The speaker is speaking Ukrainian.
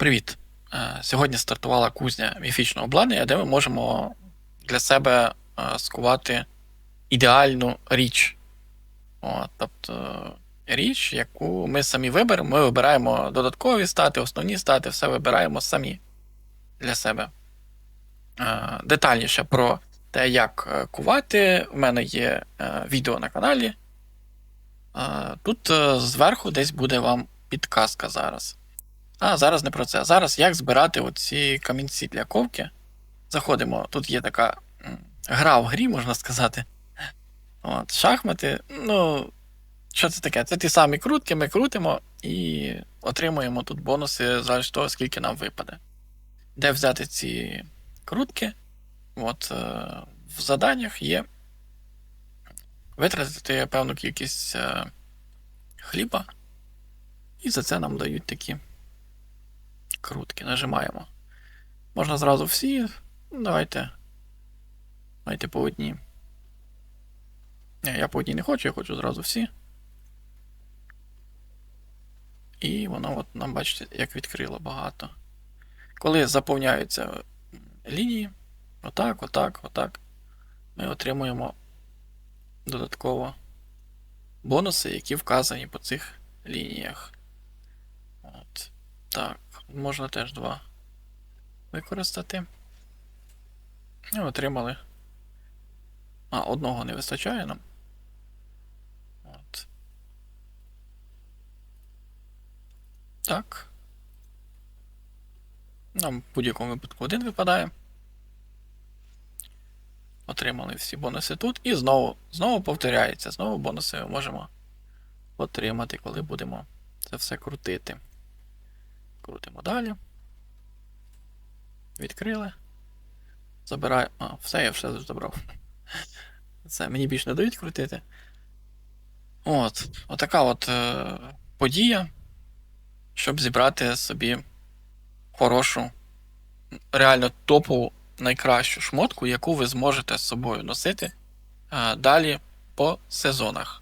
Привіт! Е, Сьогодні стартувала кузня міфічного обладнання, де ми можемо для себе е, скувати ідеальну річ. От, тобто річ, яку ми самі виберемо. Ми вибираємо додаткові стати, основні стати, все вибираємо самі для себе. Е, Детальніше про те, як е, кувати, в мене є е, відео на каналі. Е, Тут е, зверху десь буде вам підказка зараз. А, зараз не про це. Зараз як збирати оці камінці для ковки. Заходимо. Тут є така гра в грі, можна сказати. От, шахмати. Ну, що це таке? Це ті самі крутки, ми крутимо і отримуємо тут бонуси за того, скільки нам випаде. Де взяти ці крутки? От, е, в заданнях є витратити певну кількість е, хліба, і за це нам дають такі крутки. Нажимаємо. Можна зразу всі. Ну, Давайте. Давайте по одній. Ні, я по одній не хочу, я хочу зразу всі. І воно от нам, бачите, як відкрило багато. Коли заповняються лінії, отак, отак, отак, ми отримуємо додатково бонуси, які вказані по цих лініях. От. Так, можна теж два використати. І отримали. А, одного не вистачає нам. От. Так. Нам в будь-якому випадку один випадає. Отримали всі бонуси тут. І знову, знову повторяється. Знову бонуси ми можемо отримати, коли будемо це все крутити. Крутимо далі. Відкрили. Забираю. А, все, я все забрав. Це мені більше не дають крутити. От, отака от е, подія, щоб зібрати собі хорошу, реально топову, найкращу шмотку, яку ви зможете з собою носити е, далі по сезонах.